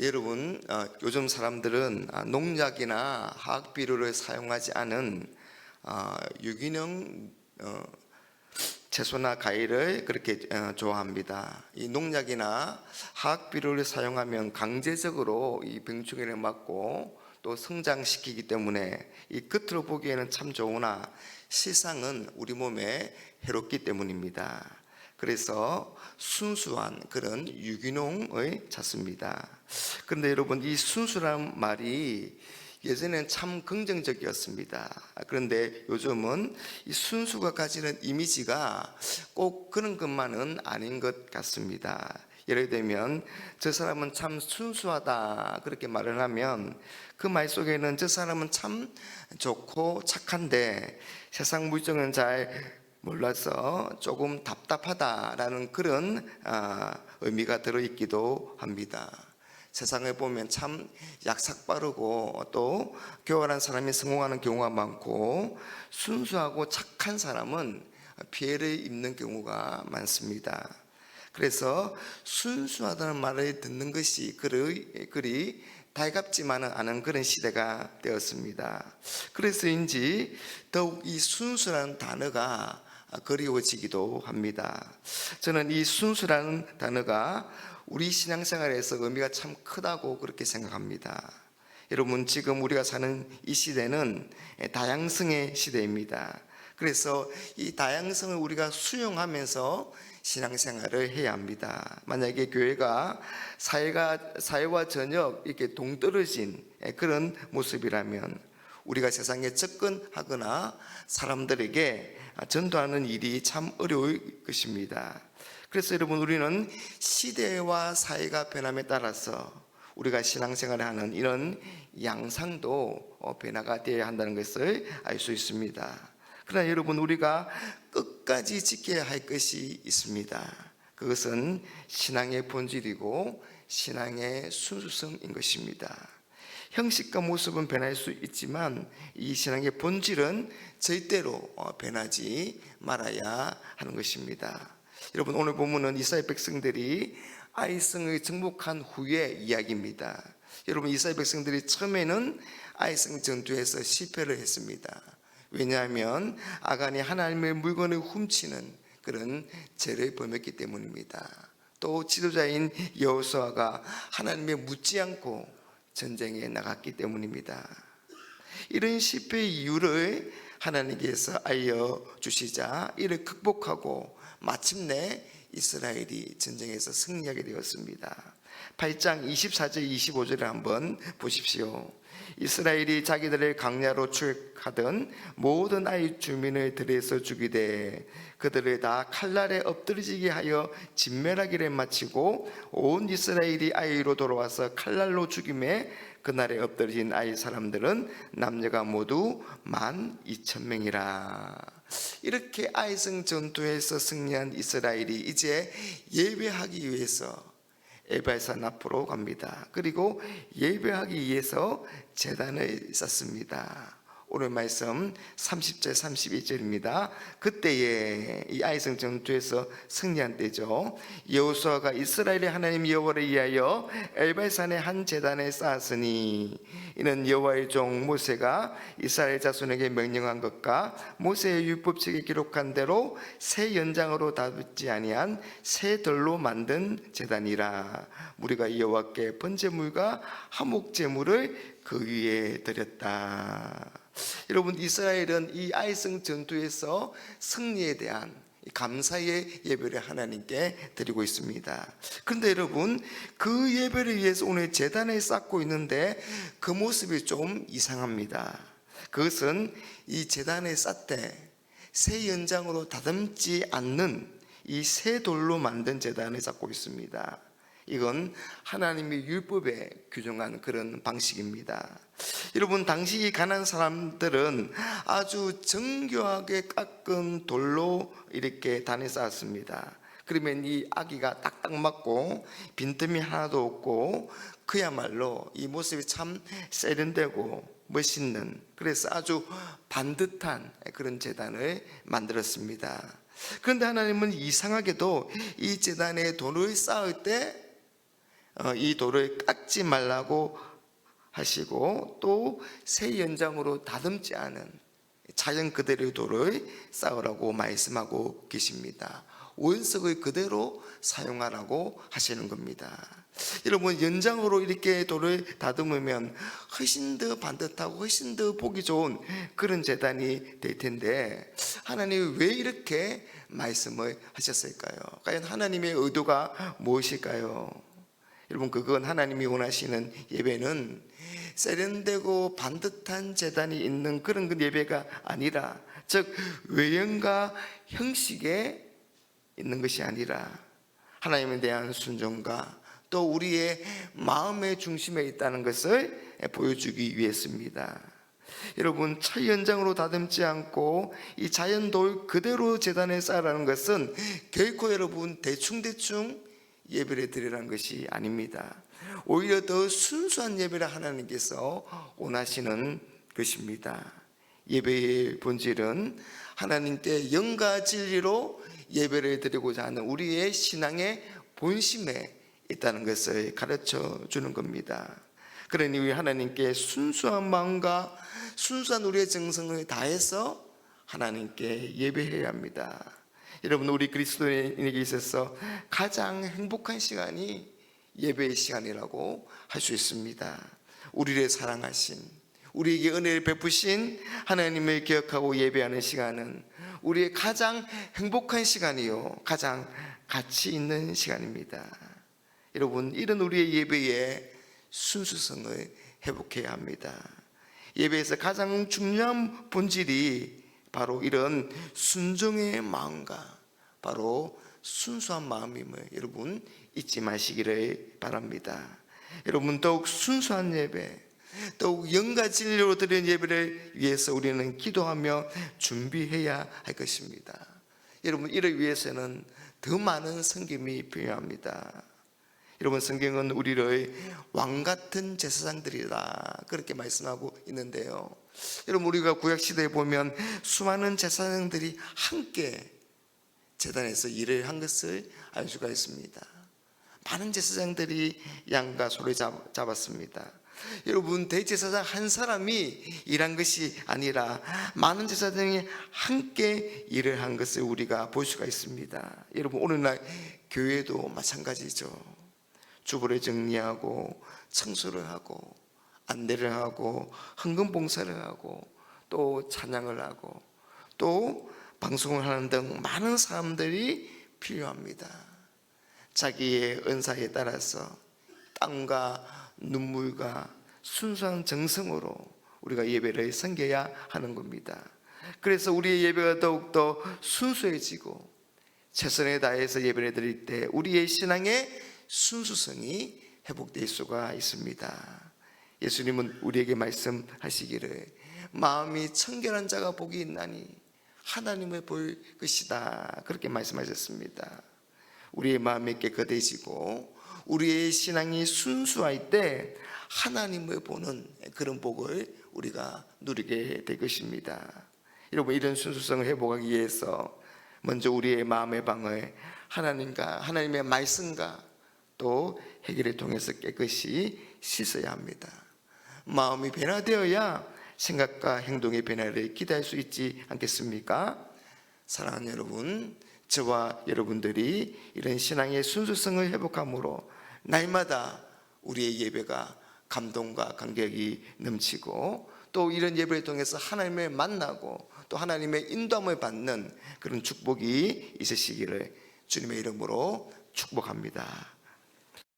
여러분 어, 요즘 사람들은 아, 농약이나 화학 비료를 사용하지 않은 어, 유기농 어, 채소나 과일을 그렇게 어, 좋아합니다. 이 농약이나 화학 비료를 사용하면 강제적으로 이 병충해를 막고 또 성장시키기 때문에 이 겉으로 보기에는 참 좋으나 실상은 우리 몸에 해롭기 때문입니다. 그래서 순수한 그런 유기농을 찾습니다. 그런데 여러분 이 순수란 말이 예전엔 참 긍정적이었습니다. 그런데 요즘은 이 순수가 가지는 이미지가 꼭 그런 것만은 아닌 것 같습니다. 예를 들면 저 사람은 참 순수하다 그렇게 말을 하면 그 말 속에는 저 사람은 참 좋고 착한데 세상 물정은 잘 몰라서 조금 답답하다라는 그런 아, 의미가 들어있기도 합니다. 세상에 보면 참 약삭빠르고 또 교활한 사람이 성공하는 경우가 많고 순수하고 착한 사람은 피해를 입는 경우가 많습니다. 그래서 순수하다는 말을 듣는 것이 그리, 그리 달갑지만은 않은 그런 시대가 되었습니다. 그래서인지 더욱 이 순수라는 단어가 그리워지기도 합니다. 저는 이 순수라는 단어가 우리 신앙생활에서 의미가 참 크다고 그렇게 생각합니다. 여러분 지금 우리가 사는 이 시대는 다양성의 시대입니다. 그래서 이 다양성을 우리가 수용하면서 신앙생활을 해야 합니다. 만약에 교회가 사회가 사회와 전혀 이렇게 동떨어진 그런 모습이라면 우리가 세상에 접근하거나 사람들에게 전도하는 일이 참 어려울 것입니다. 그래서 여러분 우리는 시대와 사회가 변함에 따라서 우리가 신앙생활을 하는 이런 양상도 어, 변화가 되어야 한다는 것을 알 수 있습니다. 그러나 여러분 우리가 끝까지 지켜야 할 것이 있습니다. 그것은 신앙의 본질이고 신앙의 순수성인 것입니다. 형식과 모습은 변할 수 있지만 이 신앙의 본질은 절대로 어, 변하지 말아야 하는 것입니다. 여러분 오늘 본문은 이스라엘 백성들이 아이성을 정복한 후의 이야기입니다. 여러분 이스라엘 백성들이 처음에는 아이성 전투에서 실패를 했습니다. 왜냐하면 아간이 하나님의 물건을 훔치는 그런 죄를 범했기 때문입니다. 또 지도자인 여호수아가 하나님의 묻지 않고 전쟁에 나갔기 때문입니다. 이런 실패의 이유를 하나님께서 알려 주시자 이를 극복하고 마침내 이스라엘이 전쟁에서 승리하게 되었습니다. 8장 24절 25절을 한번 보십시오. 이스라엘이 자기들을 강야로 출하던 모든 아이 주민을 들에서 죽이되 그들을 다 칼날에 엎드리게 하여 진멸하기를 마치고 온 이스라엘이 아이로 돌아와서 칼날로 죽임에 그날에 엎드린 아이 사람들은 남녀가 모두 만 이천 명이라. 이렇게 아이성 전투에서 승리한 이스라엘이 이제 예배하기 위해서 에바산 앞으로 갑니다. 그리고 예배하기 위해서 재단을 쌓습니다. 오늘 말씀 30절 32절입니다. 그때에 이 아이성 전투에서 승리한 때죠. 여호수아가 이스라엘의 하나님 여호와를 위하여 엘발산의 한 제단을 쌓았으니 이는 여호와의 종 모세가 이스라엘 자손에게 명령한 것과 모세의 율법책에 기록한 대로 새 연장으로 다듬지 아니한 새 돌로 만든 제단이라 우리가 여호와께 번제물과 화목 제물을 그 위에 드렸다. 여러분 이스라엘은 이 아이성 전투에서 승리에 대한 감사의 예배를 하나님께 드리고 있습니다. 그런데 여러분 그 예배를 위해서 오늘 재단에 쌓고 있는데 그 모습이 좀 이상합니다. 그것은 이 재단에 쌓되 새 연장으로 다듬지 않는 이 새 돌로 만든 재단을 쌓고 있습니다. 이건 하나님의 율법에 규정한 그런 방식입니다. 여러분 당시 이 가난 사람들은 아주 정교하게 깎은 돌로 이렇게 단에 쌓았습니다. 그러면 이 아기가 딱딱 맞고 빈틈이 하나도 없고 그야말로 이 모습이 참 세련되고 멋있는 그래서 아주 반듯한 그런 재단을 만들었습니다. 그런데 하나님은 이상하게도 이 재단에 돈을 쌓을 때 어, 이 돌을 깎지 말라고 하시고 또 새 연장으로 다듬지 않은 자연 그대로의 돌을 쌓으라고 말씀하고 계십니다. 원석을 그대로 사용하라고 하시는 겁니다. 여러분 연장으로 이렇게 돌을 다듬으면 훨씬 더 반듯하고 훨씬 더 보기 좋은 그런 재단이 될 텐데 하나님이 왜 이렇게 말씀을 하셨을까요? 과연 하나님의 의도가 무엇일까요? 여러분 그건 하나님이 원하시는 예배는 세련되고 반듯한 재단이 있는 그런 그 예배가 아니라 즉 외형과 형식에 있는 것이 아니라 하나님에 대한 순종과 또 우리의 마음의 중심에 있다는 것을 보여주기 위해서입니다. 여러분 차 연장으로 다듬지 않고 이 자연 돌 그대로 재단에 쌓으라는 것은 결코 여러분 대충 대충 예배를 드리라는 것이 아닙니다. 오히려 더 순수한 예배를 하나님께서 원하시는 것입니다. 예배의 본질은 하나님께 영과 진리로 예배를 드리고자 하는 우리의 신앙의 본심에 있다는 것을 가르쳐 주는 겁니다. 그러니 우리 하나님께 순수한 마음과 순수한 우리의 정성을 다해서 하나님께 예배해야 합니다. 여러분 우리 그리스도인에게 있어서 가장 행복한 시간이 예배의 시간이라고 할 수 있습니다. 우리를 사랑하신 우리에게 은혜를 베푸신 하나님을 기억하고 예배하는 시간은 우리의 가장 행복한 시간이요 가장 가치 있는 시간입니다. 여러분 이런 우리의 예배의 순수성을 회복해야 합니다. 예배에서 가장 중요한 본질이 바로 이런 순종의 마음과 바로 순수한 마음임을 여러분 잊지 마시기를 바랍니다. 여러분 더욱 순수한 예배, 더욱 영과 진리로 드리는 예배를 위해서 우리는 기도하며 준비해야 할 것입니다. 여러분 이를 위해서는 더 많은 성김이 필요합니다. 여러분 성경은 우리를 왕 같은 제사장들이라 그렇게 말씀하고 있는데요. 여러분 우리가 구약 시대에 보면 수많은 제사장들이 함께 재단에서 일을 한 것을 알 수가 있습니다. 많은 제사장들이 양과 소를 잡, 잡았습니다. 여러분 대제사장 한 사람이 일한 것이 아니라 많은 제사장이 함께 일을 한 것을 우리가 볼 수가 있습니다. 여러분 오늘날 교회도 마찬가지죠. 주부를 정리하고 청소를 하고 안내를 하고 헌금 봉사를 하고 또 찬양을 하고 또 방송을 하는 등 많은 사람들이 필요합니다. 자기의 은사에 따라서 땀과 눈물과 순수한 정성으로 우리가 예배를 섬겨야 하는 겁니다. 그래서 우리의 예배가 더욱더 순수해지고 최선을 다해서 예배를 드릴 때 우리의 신앙의 순수성이 회복될 수가 있습니다. 예수님은 우리에게 말씀하시기를 마음이 청결한 자가 복이 있나니 하나님을 볼 것이다. 그렇게 말씀하셨습니다. 우리의 마음이 깨끗해지고 우리의 신앙이 순수할 때 하나님을 보는 그런 복을 우리가 누리게 될 것입니다. 여러분 이런 순수성을 회복하기 위해서 먼저 우리의 마음의 방을 하나님과 하나님의 말씀과 또 해결을 통해서 깨끗이 씻어야 합니다. 마음이 변화되어야 생각과 행동의 변화를 기대할 수 있지 않겠습니까? 사랑하는 여러분, 저와 여러분들이 이런 신앙의 순수성을 회복함으로 날마다 우리의 예배가 감동과 감격이 넘치고 또 이런 예배를 통해서 하나님을 만나고 또 하나님의 인도함을 받는 그런 축복이 있으시기를 주님의 이름으로 축복합니다.